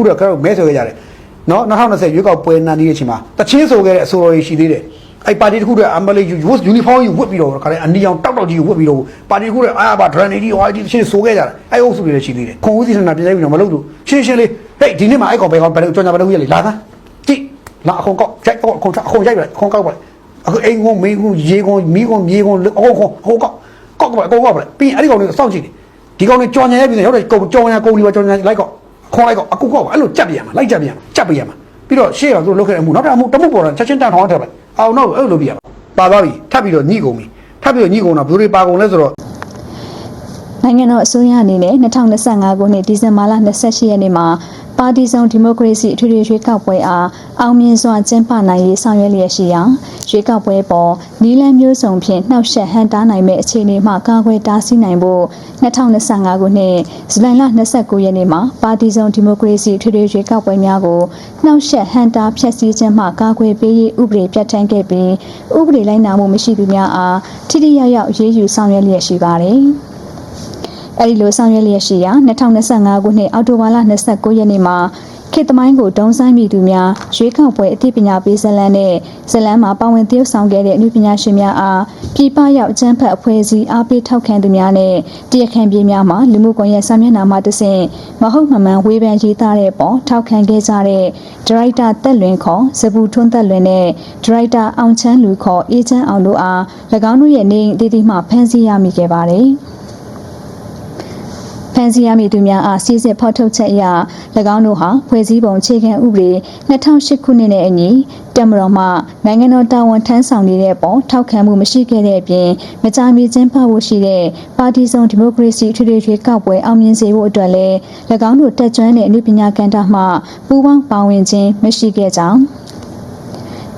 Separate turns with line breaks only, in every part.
ခုတော့ကတော့မဲဆိုခဲ့ကြတယ်နော်2020ရွေးကောက်ပွဲနာနေတဲ့အချိန်မှာတချင်းဆိုခဲ့တဲ့အဆိုတော်ကြီးရှိသေးတယ်အဲ့ပါတီတစ်ခုတည်းအမလေးယူယူနီဖောင်းယူဝတ်ပြီးတော့ခါတဲ့အနီအောင်တောက်တောက်ကြီးကိုဝတ်ပြီးတော့ပါတီတစ်ခုတည်းအာဘာဒရန်နေဒီဟိုဒီချင်းဆိုခဲ့ကြတယ်အဲ့အုပ်စုတွေလည်းရှိသေးတယ်ခွန်ဦးစီထနာပြလိုက်ပြီးတော့မလုပ်လို့ရှင်းရှင်းလေးဟေးဒီနေ့မှာအဲ့ကောင်ဘယ်ကောင်ဘယ်ကြောင်ညာဘယ်လိုကြီးလေလာသားကြည့်လာအခုကောက်ကြိုက်အခုအခုရိုက်လိုက်အခုကောက်ပါအခုအိမ်ကုန်းမင်းကုန်းရေကုန်းမီးကုန်းမြေကုန်းအခုခုဟိုကောက်ကောက်ပါကောက်ပါပြီးအဲ့ဒီကောင်တွေစောင့်ကြည့်ဒီကောင်တွေကြောင်ညာရိုက်ပြီးရောက်တယ်ကုံကြောင်ညာကုန်းဒီပါကြောင်ညာလိုက်ကောက် ခေါ်လိုက်ကောအခုကောက်အဲ့လိုကြက်ပြရမှာလိုက်ကြက်ပြရမှာကြက်ပြရမှာပြီးတော့ရှေ့ကသူလုတ်ခဲ့တဲ့အမှုနောက်တစ်အမှုတမှုပေါ်တာချက်ချင်းတန်ထောင်းထည့်လိုက်အောင်တော့အဲ့လိုပြရမှာပါသွားပြီထပ်ပြီးတော့ညှိကုန်ပြီထပ်ပြီးတော့ညှိကုန်တော့ဘယ်လိုတွေပါကုန်လဲဆိုတော့
နိုင်ငံတော်အစိုးရအနေနဲ့2025ခုနှစ်ဒီဇင်ဘာလ28ရက်နေ့မှာပါတီစုံဒီမိုကရေစီအထွေထွေရွေးကောက်ပွဲအားအောင်မြင်စွာကျင်းပနိုင်ရေးဆောင်ရွက်လျက်ရှိရာရွေးကောက်ပွဲပေါ်နီလန်းမျိုးစုံဖြင့်နှောက်ယှက်ဟန်တားနိုင်မဲ့အခြေအနေမှကာကွယ်တားဆီးနိုင်ဖို့2025ခုနှစ်ဇူလိုင်လ29ရက်နေ့မှာပါတီစုံဒီမိုကရေစီအထွေထွေရွေးကောက်ပွဲများကိုနှောက်ယှက်ဟန်တားဖျက်ဆီးခြင်းမှကာကွယ်ပေးရေးဥပဒေပြဋ္ဌာန်းခဲ့ပြီးဥပဒေလိုက်နာမှုမရှိသူများအားထိထိရောက်ရောက်အရေးယူဆောင်ရွက်လျက်ရှိပါတယ်။ အဲဒီလိုဆောင်ရွက်လျက်ရှိရာ2025ခုနှစ်အောက်တိုဘာလ29ရက်နေ့မှာခေတ်သမိုင်းကိုဒုံဆိုင်မိသူများရွေးကောက်ပွဲအသိပညာပေးဇလန်းနဲ့ဇလန်းမှာပါဝင်သရုပ်ဆောင်ခဲ့တဲ့အမှုပညာရှင်များအားပြည်ပရောက်အကျန်းဖက်အဖွဲ့အစည်းအားပေးထောက်ခံသူများနဲ့တရားခံပြည်များမှာလူမှုကွန်ရက်စာမျက်နှာမှာတဆင့်မဟုတ်မမှန်ဝေဖန်ရေးသားတဲ့ပေါ်ထောက်ခံခဲ့ကြတဲ့ဒရိုက်တာတက်လွင်ခေါ်ဇပူထွန်းတက်လွင်နဲ့ဒရိုက်တာအောင်ချမ်းလူခေါ်အေးချမ်းအောင်တို့အား၎င်းတို့ရဲ့နေအိမ်အသီးသီးမှဖမ်းဆီးရမိခဲ့ပါတယ်။ ဖန်စီရမည်သူများအားစီစစ်ဖော်ထုတ်ချက်အရ၎င်းတို့ဟာဖွဲ့စည်းပုံအခြေခံဥပဒေ2008ခုနှစ်နဲ့အညီတက်မတော်မှနိုင်ငံတော်တာဝန်ထမ်းဆောင်နေတဲ့ပေါ်ထောက်ခံမှုမရှိခဲ့တဲ့အပြင်မကြာမီကျင်းပဖို့ရှိတဲ့ပါတီစုံဒီမိုကရေစီထွေထွေရွေးကောက်ပွဲအောင်မြင်စေဖို့အတွက်လည်း၎င်းတို့တက်ကြွတဲ့အမှုပညာကဏ္ဍမှပူးပေါင်းပါဝင်ခြင်းမရှိခဲ့ကြောင်း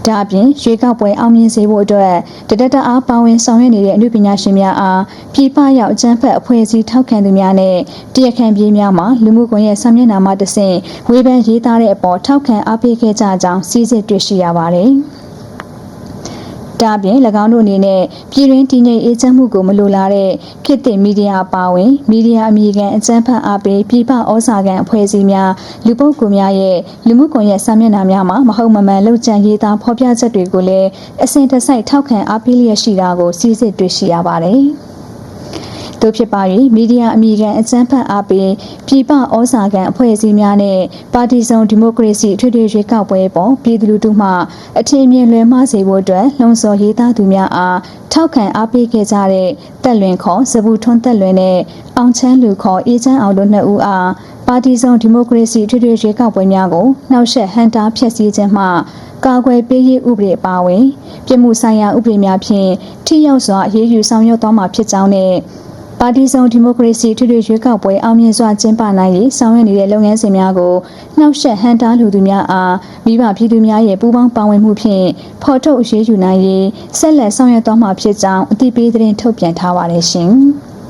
ဒါအပြင်ရွေးကောက်ပွဲအောင်မြင်စေဖို့အတွက်တဒတအားပါဝင်ဆောင်ရွက်နေတဲ့အမှုပညာရှင်များအားပြည်ပရောက်အကြမ်းဖက်အဖွဲ့အစည်းထောက်ခံသူများနဲ့တရားခံပြေးများမှလူမှုကွန်ရက်ဆာမျက်နှာမှာတဆင့်ဝေဖန်ရေးသားတဲ့အပေါ်ထောက်ခံအားပေးခဲ့ကြကြောင်းစီစစ်တွေ့ရှိရပါတယ်။ ဒါအပြင်၎င်းတို့အနေနဲ့ပြည်တွင်းတည်ငြိမ်အေးချမ်းမှုကိုမလိုလားတဲ့ခေတ်သစ်မီဒီယာအပါအဝင်မီဒီယာအမည်ခံအကြမ်းဖက်အားပေးပြည်ပဩဇာခံအဖွဲ့အစည်းများလူပုဂ္ဂိုလ်များရဲ့လူမှုကွန်ရက်စာမျက်နှာများမှာမဟုတ်မမှန်လှုပ်ကြံရေးသားဖော်ပြချက်တွေကိုလည်းအစဉ်တစိုက်ထောက်ခံအားပေးလျက်ရှိတာကိုစီစစ်တွေ့ရှိရပါတယ်။ တို့ဖြစ်ပါ၍မီဒီယာအမိခံအကြမ်းဖက်အားပေးပြည်ပဩဇာခံအဖွဲ့အစည်းများနဲ့ပါတီစုံဒီမိုကရေစီထွေထွေရွေးကောက်ပွဲပေါ်ပြည်သူလူထုမှအထင်မြင်လွယ်မှားစေဖို့အတွက်လှုံ့ဆော်ရေးသားသူများအားထောက်ခံအားပေးခဲ့ကြတဲ့တက်လွင်ခေါ်စပူထွန်းတက်လွင်နဲ့အောင်ချမ်းလူခေါ်အေးချမ်းအောင်တို့နှစ်ဦးအားပါတီစုံဒီမိုကရေစီထွေထွေရွေးကောက်ပွဲများကိုနှောက်ယှက်ဟန်တာဖျက်ဆီးခြင်းမှကာကွယ်ပေးရေးဥပဒေအပါအဝင် ပြည်မှုဆိုင်ရာဥပဒေများဖြင့်ထိရောက်စွာအရေးယူဆောင်ရွက်သွားမှာဖြစ်ကြောင်းနဲ့ ပါတီစုံဒီမိုကရေစီထွေထွေရွေးကောက်ပွဲအောင်မြင်စွာကျင်းပနိုင်ရေးဆောင်ရွက်နေတဲ့လုပ်ငန်းစဉ်များကိုနှောက်ယှက်ဟန်တာလူသူများအားမိဘပြည်သူများရဲ့ပူးပေါင်းပါဝင်မှုဖြင့်ဖော်ထုတ်အရေးယူနိုင်ရေးဆက်လက်ဆောင်ရွက်သွားမှာဖြစ်ကြောင်းအသိပေးသတင်းထုတ်ပြန်ထားပါတယ်ရှင်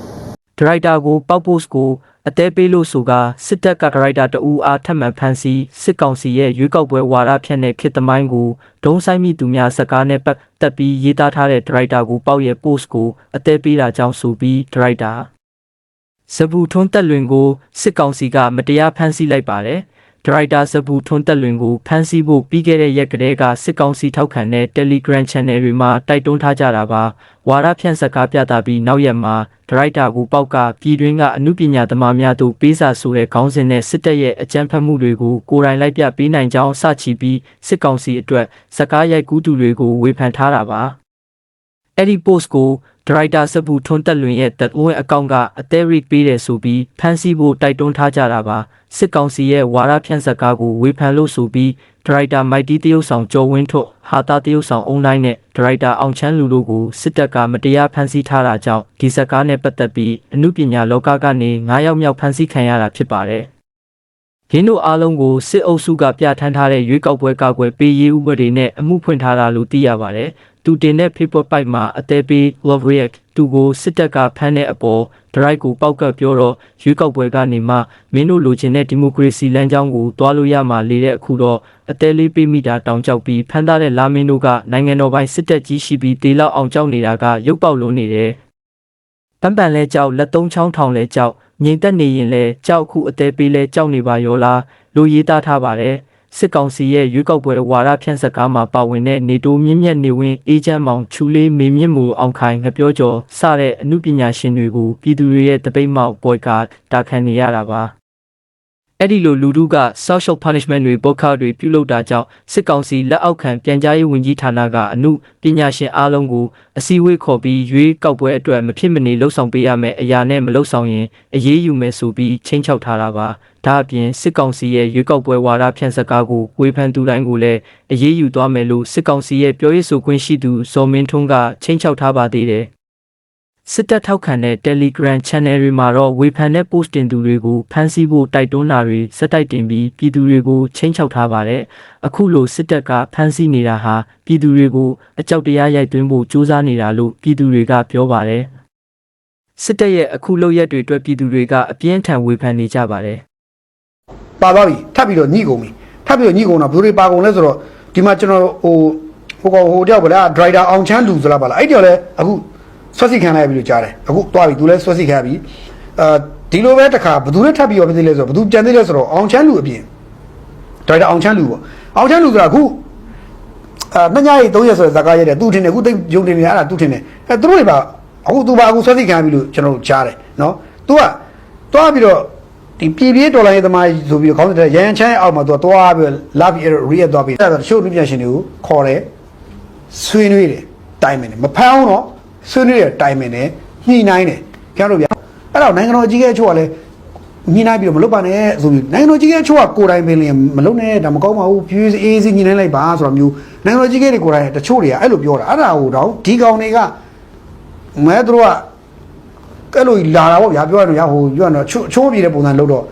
။
ဒရိုက်တာကိုပောက်ပို့စ်ကို အသေးပေးလို့ဆိုကစစ်တပ်ကဒရိုက်တာတအူအားထပ်မံဖမ်းဆီးစစ်ကောင်စီရဲ့ရွေးကောက်ပွဲဝါဒဖြန့်တဲ့ခေတ်သမိုင်းကိုဒုံဆိုင်မိသူများစကားနဲ့ပတ်သက်ပြီးရေးသားထားတဲ့ဒရိုက်တာကိုပောက်ရဲ့ post ကိုအသေးပေးတာကြောင့်ဆိုပြီးဒရိုက်တာဇဘူထွန်းတက်လွင်ကိုစစ်ကောင်စီကမတရားဖမ်းဆီးလိုက်ပါတယ် ဒရိုက်တာဇဘူထွန်းတက်လွင်ကိုဖမ်းဆီးဖို့ပြီးခဲ့တဲ့ရက်ကတည်းကစစ်ကောင်စီထောက်ခံတဲ့ Telegram Channel တွေမှာတိုက်တွန်းထားကြတာပါဝါရဖြန့်စကားပြတာပြီးနောက်ရက်မှာဒရိုက်တာကိုပောက်ကပြည်တွင်းကအမှုပညာသမားများတို့ပေးစာဆိုတဲ့ခေါင်းစဉ်နဲ့စစ်တပ်ရဲ့အကြမ်းဖက်မှုတွေကိုကိုယ်တိုင်လိုက်ပြပေးနိုင်ကြောင်းစချီပြီးစစ်ကောင်စီအတွက်စကားရိုက်ကူးသူတွေကိုဝေဖန်ထားတာပါအဲ့ဒီ post ကို ဒရိုက်တာစပူထွန်းတက်လွင်ရဲ့တက်ဝင်းအကောင့်ကအသေးရိပေးတယ်ဆိုပြီးဖမ်းဆီးဖို့တိုက်တွန်းထားကြတာပါစစ်ကောင်စီရဲ့ဝါရဖြန့်စကားကိုဝေဖန်လို့ဆိုပြီးဒရိုက်တာမိုက်တီတရုတ်ဆောင်ကျော်ဝင်းထွတ်ဟာတာတရုတ်ဆောင်အွန်လိုင်းနဲ့ဒရိုက်တာအောင်ချမ်းလူတို့ကိုစစ်တပ်ကမတရားဖမ်းဆီးထားတာကြောင့်ဒီစကားနဲ့ပတ်သက်ပြီးအမှုပညာလောကကနေ9ယောက်မြောက်ဖမ်းဆီးခံရတာဖြစ်ပါတယ်ရင်းတို့အားလုံးကိုစစ်အုပ်စုကပြဋ္ဌာန်းထားတဲ့ရွေးကောက်ပွဲကာကွယ်ပေးရေးဥပဒေနဲ့အမှုဖွင့်ထားတာလို့သိရပါတယ်။ သူတင်တဲ့ paper pipe မှာအသေးပေး love react သူကိုစစ်တပ်ကဖမ်းတဲ့အပေါ် drive ကိုပောက်ကပ်ပြောတော့ရွေးကောက်ပွဲကနေမှမင်းတို့လိုချင်တဲ့ဒီမိုကရေစီလမ်းကြောင်းကိုတွားလို့ရမှာလေတဲ့အခုတော့အသေးလေးပေးမိတာတောင်းကြောက်ပြီးဖမ်းထားတဲ့လာမင်းတို့ကနိုင်ငံတော်ပိုင်းစစ်တပ်ကြီးရှိပြီးတေလောက်အောင်ကြောက်နေတာကရုပ်ပေါက်လုံးနေတယ်။ပန်းပန်လဲကြောက်လက်သုံးချောင်းထောင်လဲကြောက်ငြိမ်သက်နေရင်လဲကြောက်ခုအသေးပေးလဲကြောက်နေပါရောလားလိုရေးသားထားပါတယ် စစ်ကောင်စီရဲ့ရွေးကောက်ပွဲဝါဒဖြန့်စကားမှာပါဝင်တဲ့နေတိုးမြင့်မြတ်နေဝင်းအေဂျင့်မောင်ချူလေးမေမြင့်မူအောင်ခိုင်ငပြောကျော်စတဲ့အမှုပညာရှင်တွေကိုပြည်သူတွေရဲ့တပိတ်မောက်ပွဲကတာခံနေရတာပါ အဲ့ဒီလိုလူထုက social punishment တွေပုတ်ခါတွေပြုလုပ်တာကြောင့်စစ်ကောင်စီလက်အောက်ခံပြန်ကြားရေးဝန်ကြီးဌာနကအမှုပညာရှင်အားလုံးကိုအစည်းအဝေးခေါ်ပြီးရွေးကောက်ပွဲအတွက်မဖြစ်မနေလှုပ်ဆောင်ပေးရမယ်အရာနဲ့မလှုပ်ဆောင်ရင်အရေးယူမယ်ဆိုပြီးချင်းချောက်ထားတာပါဒါအပြင်စစ်ကောင်စီရဲ့ရွေးကောက်ပွဲဝါဒဖြန့်စကားကိုဝေဖန်သူတိုင်းကိုလည်းအရေးယူသွားမယ်လို့စစ်ကောင်စီရဲ့ပြောရေးဆိုခွင့်ရှိသူဇော်မင်းထွန်းကချင်းချောက်ထားပါသေးတယ် စစ်တပ်ထောက်ခံတဲ့ Telegram Channel တွေမှာတော့ဝေဖန်တဲ့ post တင်သူတွေကိုဖမ်းဆီးဖို့တိုက်တွန်းတာတွေစက်တိုက်တင်ပြီးပြည်သူတွေကိုချင်းချောက်ထားပါတယ်။အခုလိုစစ်တပ်ကဖမ်းဆီးနေတာဟာပြည်သူတွေကိုအကြောက်တရားရိုက်သွင်းဖို့ကြိုးစားနေတာလို့ပြည်သူတွေကပြောပါတယ်။စစ်တပ်ရဲ့အခုလုပ်ရက်တွေအတွက်ပြည်သူတွေကအပြင်းထန်ဝေဖန်နေကြပါတယ်။
ပါသွားပြီထပ်ပြီးတော့ညှိကုန်ပြီထပ်ပြီးတော့ညှိကုန်တော့ဘယ်သူတွေပါကုန်လဲဆိုတော့ဒီမှာကျွန်တော်ဟိုဟိုကောင်ဟိုတယောက်ဗလားဒရိုက်တာအောင်ချမ်းလူဆိုလားပါလားအဲ့တယောက်လဲအခု ဆွတ်စီခံလိုက်ပြီလို့ကြားတယ်အခုသွားပြီသူလဲဆွတ်စီခံပြီအာဒီလိုပဲတခါဘယ်သူလဲထပ်ပြီးတော့ဖြစ်သေးလဲဆိုတော့ဘယ်သူကြံသေးလဲဆိုတော့အောင်ချမ်းလူအပြင်ဒရိုက်တာအောင်ချမ်းလူပေါ့အောင်ချမ်းလူဆိုတာအခုအာနှစ်ညရေး၃ရက်ဆိုတဲ့ဇာကားရက်တယ်သူထင်တယ်အခုသိယုံတင်နေအဲ့ဒါသူထင်တယ်အဲသူတို့တွေပါအခုသူပါအခုဆွတ်စီခံပြီလို့ကျွန်တော်တို့ကြားတယ်နော် तू ကသွားပြီးတော့ဒီပြည်ပြေးဒေါ်လာရေးသမားဆိုပြီးတော့ခေါင်းစဉ်တဲ့ရန်ချမ်းအောက်မှာသူကသွားပြီးလာပြီးရီရက်သွားပြီးအဲ့ဒါရှိုးလူပြန်ရှင်တွေကိုခေါ်တယ်ဆွေးနွေးတယ်တိုင်မင်တယ်မဖမ်းအောင်တော့ ဆွေးနွေးတယ်တိုင်မင်တယ်ညှိနှိုင်းတယ်ကျွန်တော်တို့ဗျအဲ့တော့နိုင်ငံတော်အကြီးအကဲအချို့ကလည်းညှိနှိုင်းပြီးတော့မလုပ်ပါနဲ့ဆိုပြီးနိုင်ငံတော်အကြီးအကဲအချို့ကကိုယ်တိုင်ပင်လည်းမလုပ်နဲ့ဒါမကောင်းပါဘူးဖြည်းဖြည်းအေးအေးစီညှိနှိုင်းလိုက်ပါဆိုတော့မျိုးနိုင်ငံတော်အကြီးအကဲတွေကိုယ်တိုင်တချို့တွေကအဲ့လိုပြောတာအဲ့ဒါကိုတော့ဒီကောင်တွေကမဲသူတို့ကအဲ့လိုလာတာပေါ့ဗျာပြောရတော့ရဟိုပြောရတော့ချိုးချိုးပြေတဲ့ပုံစံလုပ်တော့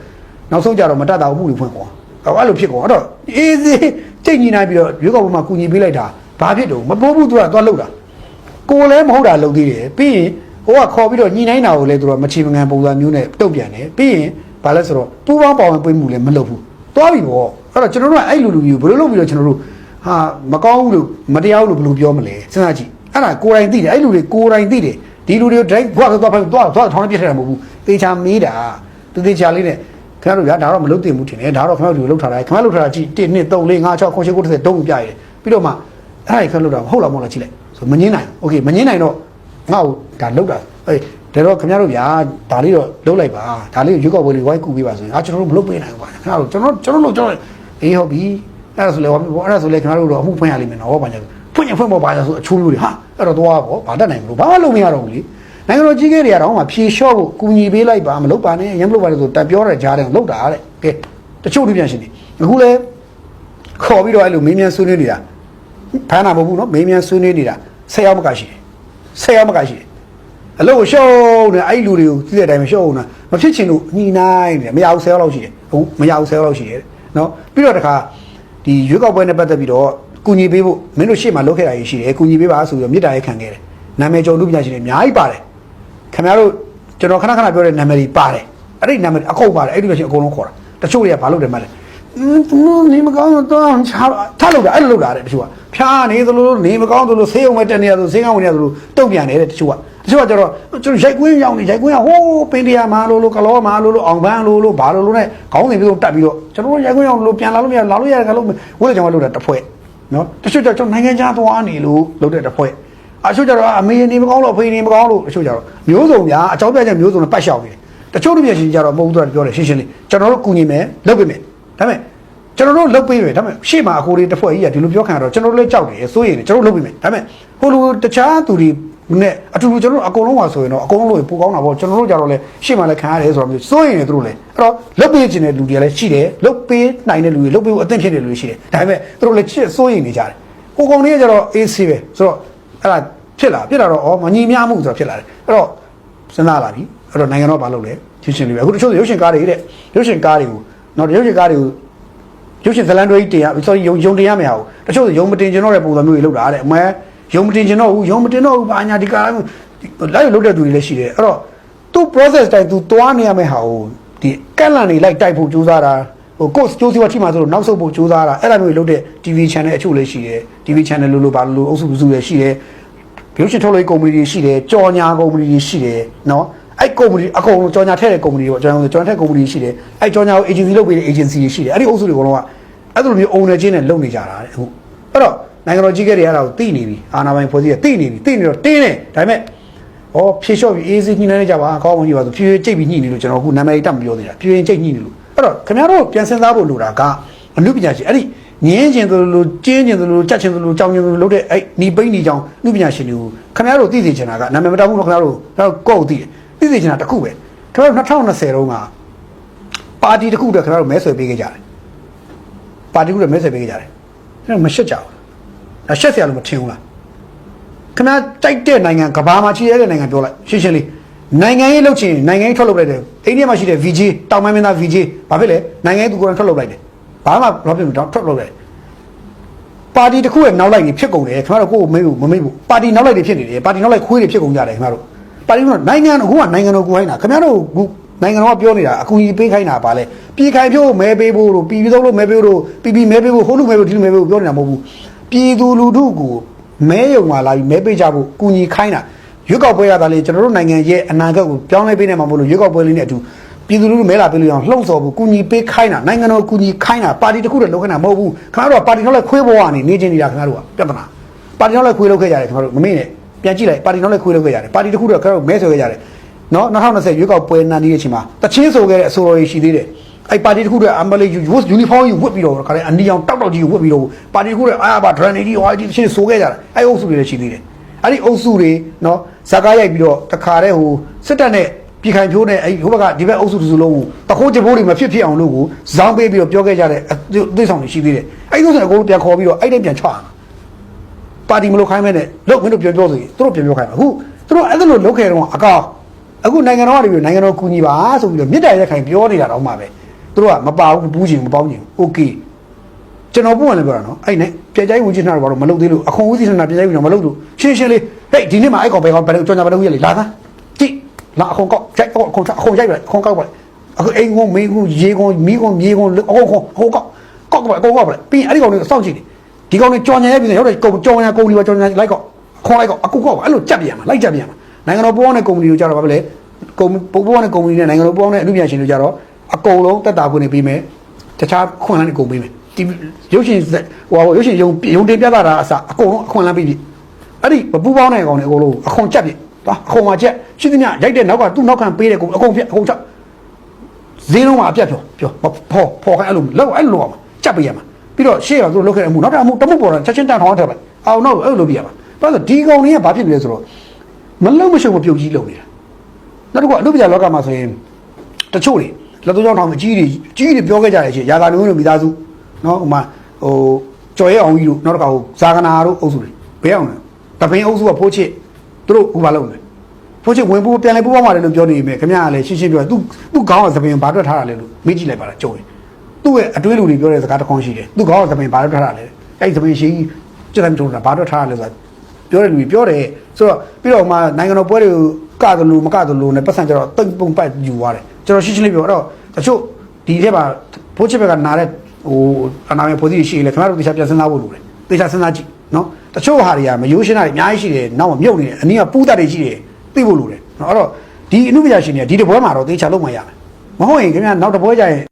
နောက်ဆုံးကြတော့မတတ်တာဘူးမှုတွေဖွင့်ကွာအဲ့လိုဖြစ်ကွာအဲ့တော့အေးစေးတိတ်ညီနိုင်ပြီးတော့ရွေးကောက်ပွဲမှာကူညီပေးလိုက်တာဘာဖြစ်တော့မပိုးဘူးသူကသွားလှုပ်တာ ကိုလည်းမဟုတ်တာလုပ်သေးတယ်ပြီးရင်ဟိုကခေါ်ပြီးတော့ညီနိုင်တာကိုလည်းသူကမချေမငံပုံစံမျိုးနဲ့တုတ်ပြန်တယ်ပြီးရင်ဘာလဲဆိုတော့ပူပေါင်းပေါဝင်ပေးမှုလည်းမလုပ်ဘူးသွားပြီပေါ့အဲ့တော့ကျွန်တော်တို့ကအဲ့လူလူမျိုးဘယ်လိုလုပ်ပြီးတော့ကျွန်တော်တို့ဟာမကောင်းဘူးလို့မတရားဘူးလို့ဘယ်လိုပြောမလဲစဉ်းစားကြည့်အဲ့ဒါကိုယ်တိုင်သိတယ်အဲ့လူတွေကိုယ်တိုင်သိတယ်ဒီလူတွေကို direct ဘွားသွားဖိုင်သွားသွားထောင်းပြစ်ထည့်တာမဟုတ်ဘူးတေချာမေးတာသူတေချာလေးနဲ့ခင်ဗျားတို့ဗျာဒါတော့မလုပ်သင့်ဘူးထင်တယ်ဒါတော့ခင်ဗျားတို့လုပ်ထားတာခင်ဗျားလုပ်ထားတာကြည့်1 2 3 4 5 6 9 10 9 10တုံးပြရတယ်ပြီးတော့မှအဲ့ဒါခင်ဗျားလုပ်တာဟုတ်လားမဟုတ်လားကြည့်လိုက် ဆိုမငင်းနိုင်โอเคမငင်းနိုင်တော့ငါ့ကိုဒါလုပ်တာအေးဒါတော့ခင်ဗျားတို့ဗျာဒါလေးတော့လုပ်လိုက်ပါဒါလေးကိုရွေးကောက်ပွဲလေးဝိုင်းကူပေးပါဆိုရင်အာကျွန်တော်တို့မလုပ်ပေးနိုင်ဘူးပါခင်ဗျားတို့ကျွန်တော်ကျွန်တော်တို့ကျွန်တော်အေးဟုတ်ပြီအဲ့ဒါဆိုလေဟောအဲ့ဒါဆိုလေခင်ဗျားတို့တော့အမှုဖွင့်ရလိမ့်မယ်နော်ဘာညာဖွင့်ရင်ဖွင့်ဖို့ပါညာဆိုအချိုးမျိုးတွေဟာအဲ့တော့သွားပေါ့ဘာတတ်နိုင်မလို့ဘာမှလုပ်မရတော့ဘူးလေ နိုင်ငံတော်ကြီးကဲတွေကတော့မှဖြေလျှော့ဖို့ကူညီပေးလိုက်ပါမလုပ်ပါနဲ့ရမ်းမလုပ်ပါနဲ့ဆိုတက်ပြောတဲ့ကြားတယ်လုပ်တာတဲ့ကဲတချို့လူပြန်ရှင်နေအခုလဲခေါ်ပြီးတော့အဲ့လိုမင်းမြန်ဆွေးနွေးနေတာဖမ်းတာမဟုတ်ဘူးနော်မင်းမြန်ဆွေးနွေးနေတာ ဆက်ရောက်မကရှိတယ်ဆက်ရောက်မကရှိတယ်အလို့ရှော့နေအဲ့လူတွေကိုသိတဲ့အတိုင်းမရှော့ဘူးနော်မဖြစ်ချင်လို့ညှိနှိုင်းနေတယ်မရဘူးဆယ်ရောက်လောက်ရှိတယ်ဟုတ်မရဘူးဆယ်ရောက်လောက်ရှိတယ်နော်ပြီးတော့တခါဒီရွေးကောက်ပွဲနဲ့ပတ်သက်ပြီးတော့ကူညီပေးဖို့မင်းတို့ရှေ့မှာလုပ်ခဲ့တာရှိတယ်ကူညီပေးပါဆိုပြီးတော့မြစ်တာရေးခံခဲ့တယ်နာမည်ကျော်လူပညာရှင်တွေအများကြီးပါတယ်ခင်ဗျားတို့ကျွန်တော်ခဏခဏပြောတဲ့နာမည်တွေပါတယ်အဲ့ဒီနာမည်အကုန်ပါတယ်အဲ့ဒီလိုရှိရင်အကုန်လုံးခေါ်တာတချို့တွေကဘာလုပ်တယ်မလဲอืม သူနေမကောင်းတော့ချာထားလို့တာအဲ့လိုလုပ်တာတဲ့တချို့ကဖြားနေသလိုနေမကောင်းသလိုဆေးုံမဲ့တက်နေရသလိုဆေးကောင်းဝင်နေရသလိုတုတ်ပြန်နေတဲ့တချို့ကတချို့ကကျတော့ကျွန်တော်ရိုက်ကွင်းရောက်နေရိုက်ကွင်းကဟိုးပင်တရားမာလို့လို့ကလောမာလို့လို့အောင်ပန်းလို့လို့ဘာလို့လို့နဲ့ခေါင်းစဉ်ပြီးတော့တက်ပြီးတော့ကျွန်တော်ရိုက်ကွင်းရောက်လို့ပြန်လာလို့မရလာလို့ရတယ်ကလို့ဝိလေကြောင့်လုပ်တာတစ်ဖွဲ့နော်တချို့ကျတော့ကျွန်တော်နိုင်ငံခြားသွားနေလို့လုပ်တဲ့တစ်ဖွဲ့အချို့ကျတော့အမေနေမကောင်းလို့အဖေနေမကောင်းလို့အချို့ကျတော့မျိုးစုံများအကြောင်းပြချက်မျိုးစုံနဲ့ပတ်လျှောက်နေတယ်တချို့လူပြရှင်ကျတော့မဟုတ်ဘူးသူကပြောတယ်ရှင်းရှင်းလေးကျွန်တော်တို့ကူညီမယ်လုပ်ပေးမယ် ဒါပေမဲ့ကျွန်တော်တို့လုပ်ပေးမယ်ဒါပေမဲ့ရှေ့မှာအကိုတွေတစ်ဖွဲ့ကြီးကဒီလိုပြောခံရတော့ကျွန်တော်တို့လည်းကြောက်တယ်စိုးရိမ်တယ်ကျွန်တော်တို့လုပ်ပေးမယ်ဒါပေမဲ့ဟိုလိုတခြားသူတွေနဲ့အတူတူကျွန်တော်တို့အကုန်လုံးပါဆိုရင်တော့အကုန်လုံးလို့ပိုကောင်းတာပေါ့ကျွန်တော်တို့ကြတော့လေရှေ့မှာလည်းခံရတယ်ဆိုတော့မျိုးစိုးရိမ်တယ်သူတို့လည်းအဲ့တော့လုပ်ပေးခြင်းတဲ့လူတွေလည်းရှိတယ်လုပ်ပေးနိုင်တဲ့လူတွေလုပ်ပေးဖို့အသင့်ဖြစ်တဲ့လူတွေရှိတယ်ဒါပေမဲ့သူတို့လည်းချစ်စိုးရိမ်နေကြတယ်ဟိုကောင်တွေကကျတော့ AC ပဲဆိုတော့အဲ့ဒါဖြစ်လာဖြစ်လာတော့ဩမညီမျှမှုဆိုတော့ဖြစ်လာတယ်အဲ့တော့စဉ်းစားလာပြီအဲ့တော့နိုင်ငံတော်ဘာလုပ်လဲရှင်းရှင်းလေးပဲအခုတချို့ရုပ်ရှင်ကားတွေတဲ့ရုပ်ရှင်ကားတွေကို နော်ရုပ်ရှင်ကားတွေကိုရုပ်ရှင်ဇလန်တွေတင်ရ sorry ယုံယုံတင်ရမရဘူးတချို့ယုံမတင်ကျင်တော့တဲ့ပုံစံမျိုးတွေလောက်တာတဲ့အမဲယုံမတင်ကျင်တော့ဘူးယုံမတင်တော့ဘူးဘာညာဒီကားလိုက်လုတ်တဲ့သူတွေလည်းရှိတယ်အဲ့တော့သူ process တိုင်းသူတွားနေရမယ့်ဟာကိုဒီကက်လန်တွေလိုက်တိုက်ဖို့ကြိုးစားတာဟိုကို့ကြိုးစီဝါထိမှာဆိုတော့နောက်ဆုတ်ဖို့ကြိုးစားတာအဲ့လိုမျိုးတွေလုပ်တဲ့ TV channel အချို့လည်းရှိတယ် TV channel လို့လို့ဘာလို့လို့အုပ်စုစုလည်းရှိတယ်ရုပ်ရှင်ထုတ်လုပ်ရေးကုမ္ပဏီတွေရှိတယ်ကြော်ညာကုမ္ပဏီတွေရှိတယ်နော် အဲ့ကုမ္ပဏီအကုန်လုံးကြော်ညာထည့်တဲ့ကုမ္ပဏီပေါ့ကျွန်တော်ကြော်ညာထည့်ကုမ္ပဏီရှိတယ်အဲ့ကြော်ညာကို agency လုပ်ပေးတဲ့ agency တွေရှိတယ်အဲ့ဒီအုပ်စုတွေအကုန်လုံးကအဲ့လိုမျိုး owner ချင်းနဲ့လုပ်နေကြတာတဲ့အခုအဲ့တော့နိုင်ငံတော်ကြီးကတွေအဲ့ဒါကိုသိနေပြီအာဏာပိုင်ဖွဲ့စည်းရသိနေပြီသိနေတော့တင်းတယ်ဒါပေမဲ့ဩဖြေလျှော့ပြီး easy ညှိနှိုင်းနေကြပါအကောင်းမှညှိပါဆိုဖြည်းဖြည်းကြိတ်ပြီးညှိနေလို့ကျွန်တော်အခုနာမည်တက်မပြောသေးတာဖြည်းဖြည်းကြိတ်ညှိနေလို့အဲ့တော့ခင်ဗျားတို့ပြန်စဉ်းစားဖို့လိုတာကအမှုပညာရှင်အဲ့ဒီငင်းကျင်သလိုကျင်းကျင်သလိုကြက်ကျင်သလိုကြောင်ကျင်သလိုလုပ်တဲ့အဲ့နီပိန်းနီကြောင်အမှုပညာရှင်တွေကိုခင်ဗျားတို့သိစေချင်တာကနာမည်မတောက်ဘူးလို့ခင်ဗျားတို့တော့ကိုယ့်ကိုသိတယ် သိသိချင်တာတစ်ခုပဲကျွန်တော်2020တုန်းကပါတီတစ်ခုအတွက်ကျွန်တော်မဲဆွယ်ပေးခဲ့ကြတယ်ပါတီတစ်ခုအတွက်မဲဆွယ်ပေးခဲ့ကြတယ်ကျွန်တော်မရှက်ကြဘူးဒါရှက်စရာလို့မထင်ဘူးလားခဏကြိုက်တဲ့နိုင်ငံကဘာမှာချီရတဲ့နိုင်ငံပြောလိုက်ရှင်းရှင်းလေးနိုင်ငံရေးလုပ်ချင်နိုင်ငံရေးထွက်လုပ်လိုက်တယ်အိန္ဒိယမှာရှိတဲ့ VJ တောင်ပိုင်းမင်းသား VJ ဘာဖြစ်လဲနိုင်ငံရေးသူကိုယ်တိုင်ထွက်လုပ်လိုက်တယ်ဘာမှဘာဖြစ်မတော့ထွက်လုပ်လိုက်ပါတီတစ်ခုရဲ့နောက်လိုက်နေဖြစ်ကုန်တယ်ခင်ဗျားတို့ကိုယ်မေးဘူးမမေးဘူးပါတီနောက်လိုက်တွေဖြစ်နေတယ်ပါတီနောက်လိုက်ခွေးတွေဖြစ်ကုန်ကြတယ်ခင်ဗျားတို့ ပါတီကနိုင်ငံအခုကနိုင်ငံတော်ကိုခိုင်းတာခင်ဗျားတို့ခုနိုင်ငံတော်ကပြောနေတာအကူအညီပေးခိုင်းတာပါလေပြည်ခိုင်ဖြိုးမဲပေးဖို့လို့ပြည်ပြီးသုံးလို့မဲပေးဖို့လို့ပြည်ပြည်မဲပေးဖို့ဟိုလူမဲပေးဖို့ဒီလူမဲပေးဖို့ပြောနေတာမဟုတ်ဘူးပြည်သူလူထုကိုမဲယုံမှာလာပြီးမဲပေးကြဖို့ကူညီခိုင်းတာရွက်ကောက်ပွဲရတာလေကျွန်တော်တို့နိုင်ငံရဲ့အနာဂတ်ကိုပြောင်းလဲပေးနေမှာမဟုတ်လို့ရွက်ကောက်ပွဲလေးနဲ့အတူပြည်သူလူထုမဲလာပေးလို့ရအောင်လှုံ့ဆော်ဖို့ကူညီပေးခိုင်းတာနိုင်ငံတော်ကူညီခိုင်းတာပါတီတစ်ခုတည်းလုပ်ခိုင်းတာမဟုတ်ဘူးခင်ဗျားတို့ကပါတီနောက်လိုက်ခွေးဘဝကနေနေချင်းနေတာခင်ဗျားတို့ကပြဿနာပါတီနောက်လိုက်ခွေးလုပ်ခဲ့ကြတယ်ခင်ဗျားတို့မမေ့နဲ့ ပြန်ကြည့်လိုက်ပါတီနောက်လိုက်ခွေးလုပ်ခဲ့ကြတယ်ပါတီတစ်ခုတည်းခင်ဗျားတို့မဲဆွယ်ခဲ့ကြတယ်နော်2020ရွက်ကောက်ပွဲနာနေတဲ့အချိန်မှာတချင်းဆိုခဲ့တဲ့အဆိုတော်ကြီးရှိသေးတယ်အဲ့ပါတီတစ်ခုတည်းအမလေးယူယူနီဖောင်းယူဝတ်ပြီးတော့ခါတဲ့အန်ဒီအောင်တောက်တောက်ကြီးဝတ်ပြီးတော့ပါတီတစ်ခုတည်းအာဘာဒရန်နီဒီဟိုအတီတချင်းဆိုခဲ့ကြတာအဲ့အုပ်စုတွေလည်းရှိသေးတယ်အဲ့ဒီအုပ်စုတွေနော်ဇာကားရိုက်ပြီးတော့တခါတည်းဟိုစစ်တပ်နဲ့ပြည်ခိုင်ဖြိုးနဲ့အဲ့ဟိုဘက်ကဒီဘက်အုပ်စုတစ်စုလုံးကိုတခိုးကြိုးတွေမဖြစ်ဖြစ်အောင်လို့ကိုဇောင်းပေးပြီးတော့ပြောခဲ့ကြတဲ့အသိဆောင်တွေရှိသေးတယ်အဲ့ဒီဥစ္စာကိုပြန်ခေါ်ပြီးတော့အဲ့ဒီပြန်ချအောင် ပါတီမလုပ်ခိုင်းမဲနဲ့လုပ်မင်းတို့ပြောပြောဆိုရင်သူတို့ပြန်ပြောခိုင်းမှာအခုသူတို့အဲ့ဒါလို့လုပ်ခဲ့တော့အကောက်အခုနိုင်ငံတော်ကနေပြီးနိုင်ငံတော်ကူညီပါဆိုပြီးတော့မြစ်တာရက်ခိုင်ပြောနေတာတော့မှပဲသူတို့ကမပါဘူးပူးချင်မပေါင်းချင်โอเคကျွန်တော်ပုံမှန်လည်းပြောတာနော်အဲ့နဲ့ပြကြိုင်ဝင်ချင်တာတော့ဘာလို့မလုပ်သေးလို့အခွန်ဦးစီးနေတာပြကြိုင်ဝင်တော့မလုပ်လို့ရှင်းရှင်းလေးဟေးဒီနေ့မှအဲ့ကောင်ပဲကောင်ဘယ်လိုကြောင်ကြဘယ်လိုရလေလာသားကြည့်လာအခွန်ကောက်ကြိုက်အခွန်အခွန်ရိုက်ပဲအခွန်ကောက်ပါလေအခုအိမ်ကုန်မင်းကုန်ရေကုန်မီးကုန်မြေကုန်အခွန်ခွန်ဟိုကောက်ကောက်ပါအကုန်ကောက်ပါလေပြီးရင်အဲ့ဒီကောင်တွေစောင့်ကြည့်တယ် ဒီကောင်တွေကြောင်ညာရဲ့ပြည်ရောက်တယ်ကုံကြောင်ညာကုမ္ပဏီပါကြောင်ညာလိုက်ကောက်ခေါ်လိုက်ကောက်အခုကောက်ပါအဲ့လိုကြက်ပြန်မှာလိုက်ကြပြန်မှာနိုင်ငံတော်ပူးပေါင်းတဲ့ကုမ္ပဏီတို့ကြတော့ဗာပဲလေကုမ္ပဏီပူးပေါင်းတဲ့ကုမ္ပဏီနဲ့နိုင်ငံတော်ပူးပေါင်းတဲ့အမှုပြန်ရှင်တို့ကြတော့အကုန်လုံးတက်တာခွင့်နေပေးမယ်တခြားခွင့်လန်းတွေကုန်ပေးမယ်ဒီရုပ်ရှင်ဟိုရုပ်ရှင်ယုံယုံတင်ပြတာအစားအကုန်လုံးအခွင့်လန်းပေးပြီအဲ့ဒီမပူးပေါင်းတဲ့ကောင်တွေအကုန်လုံးအခွန်ကြက်ပြီသွားအခွန်မှာကြက်ရှိသမျှရိုက်တဲ့နောက်ကသူ့နောက်ခံပေးတဲ့ကုမ္ပဏီအကုန်ပြအကုန်ချက်ဈေးလုံးမှာအပြတ်ပြောပြောဖော်ဖော်ခိုင်းအဲ့လိုလောက်အဲ့လိုလောက်အောင်ကြက်ပေးရမှာ ပြီးတော့ရှေ့ကသူတို့လုတ်ခဲ့တဲ့အမှုနောက်တစ်အမှုတစ်မှုပေါ်တော့ချက်ချင်းတန်ထောင်းထည့်လိုက်အောင်တော့အဲ့လိုလုပ်ပြရမှာဘာလို့လဲဒီကောင်တွေကဘာဖြစ်နေလဲဆိုတော့မလုံမရှုံမပြုတ်ကြီးလုပ်နေတာနောက်တစ်ခုအလုပ်ပြလောကမှာဆိုရင်တချို့တွေလက်သွေးကြောင်းထောင်အကြီးတွေအကြီးတွေပြောခဲ့ကြတယ်ချင်းရာဂာနုံးတို့မိသားစုနော်ဟိုမှာဟိုကျော်ရဲအောင်ကြီးတို့နောက်တစ်ခါဟိုဇာကနာတို့အုပ်စုတွေဘယ်အောင်လဲတပင်းအုပ်စုကဖိုးချစ်သူတို့ဟိုဘာလုပ်လဲဖိုးချစ်ဝင်ပူပြန်လဲပူပေါင်းပါတယ်လို့ပြောနေပြီခင်ဗျားကလည်းရှင်းရှင်းပြောသူသူခေါင်းကသပင်းဘာတွက်ထားတာလဲလို့မေးကြည့်လိုက်ပါလားကြုံရင် သူ့ရဲ့အတွင်းလူတွေပြောတဲ့စကားတစ်ခွန်းရှိတယ်သူကောသမင်ဘာလို့ထားတာလဲအဲ့ဒီသမင်ရှိစက်တမ်းထုံးတာဘာလို့ထားတာလဲဆိုတော့ပြောတဲ့လူတွေပြောတယ်ဆိုတော့ပြီးတော့မှနိုင်ငံတော်ပွဲတွေကိုကသလိုမကသလိုနဲ့ပတ်စံကြတော့တိတ်ပုံပတ်ယူသွားတယ်ကျွန်တော်ရှင်းရှင်းလေးပြောတော့တချို့ဒီထဲမှာဖိုးချစ်ဘက်ကနားတဲ့ဟိုအနာမေဖိုးစီရှိလေခင်ဗျားတို့တေချာပြန်စဉ်းစားဖို့လိုတယ်တေချာစဉ်းစားကြည့်နော်တချို့ဟာတွေကမယိုးရှင်းတာတွေအများကြီးရှိတယ်နောက်မှမြုပ်နေတယ်အနည်းကပူးတတ်တွေရှိတယ်သိဖို့လိုတယ်နော်အဲ့တော့ဒီအမှုပညာရှင်တွေကဒီတပွဲမှာတော့တေချာလုပ်မှရမယ်မဟုတ်ရင်ခင်ဗျားနောက်တပွဲကျရင်